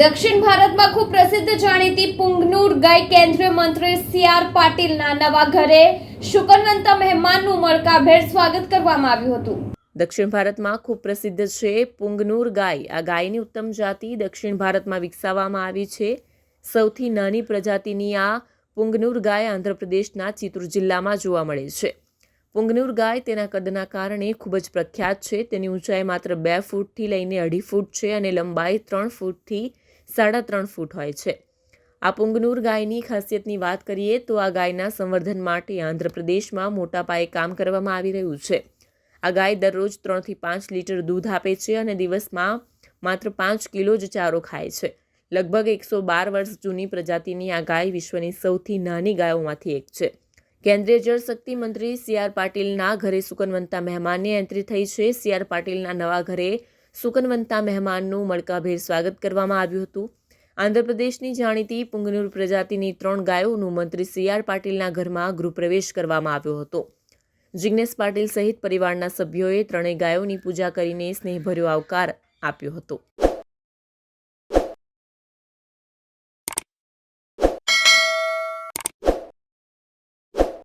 દક્ષિણ ભારતમાં ખૂબ પ્રસિદ્ધ જાણીતી પુંગનુર ગાય કેન્દ્રીય મંત્રી સી આર પાટીલના નવા ઘરે શુકનવંતા મહેમાનનું મળકાભેર સ્વાગત કરવામાં આવ્યું હતું. દક્ષિણ ભારતમાં ખૂબ પ્રસિદ્ધ છે પુંગનુર ગાય. આ ગાયની ઉત્તમ જાતિ દક્ષિણ ભારતમાં વિકસાવવામાં આવી છે. સૌથી નાની પ્રજાતિની આ પુંગનુર ગાય આંધ્રપ્રદેશના ચિત્તુર જિલ્લામાં જોવા મળે છે. પુંગનુર ગાય તેના કદના કારણે ખૂબ જ પ્રખ્યાત છે. તેની ઊંચાઈ માત્ર બે ફૂટથી લઈને અઢી ફૂટ છે અને લંબાઈ ત્રણ ફૂટથી સાડા ત્રણ ફૂટ હોય છે. આ પુંગનુર ગાયની ખાસિયતની વાત કરીએ તો આ ગાયના સંવર્ધન માટે આંધ્રપ્રદેશમાં મોટા પાયે કામ કરવામાં આવી રહ્યું છે. આ ગાય દરરોજ ત્રણથી પાંચ લીટર દૂધ આપે છે અને દિવસમાં માત્ર પાંચ કિલો જ ચારો ખાય છે. લગભગ એકસો બાર વર્ષ જૂની પ્રજાતિની આ ગાય વિશ્વની સૌથી નાની ગાયોમાંથી એક છે. કેન્દ્રીય જળશક્તિ મંત્રી સી આર પાટીલના ઘરે સુકનવંતા મહેમાનની એન્ટ્રી થઈ છે. સી આર પાટીલના નવા ઘરે સુકનવંતા મહેમાનનું મળકાભેર સ્વાગત કરવામાં આવ્યું હતું. આંધ્રપ્રદેશની જાણીતી પુંગનુર પ્રજાતિની ત્રણ ગાયોનું મંત્રી સી આર પાટીલના ઘરમાં ગૃહપ્રવેશ કરવામાં આવ્યો હતો. જિગ્નેશ પાટીલ સહિત પરિવારના સભ્યોએ ત્રણેય ગાયોની પૂજા કરીને સ્નેહભર્યો આવકાર આપ્યો હતો.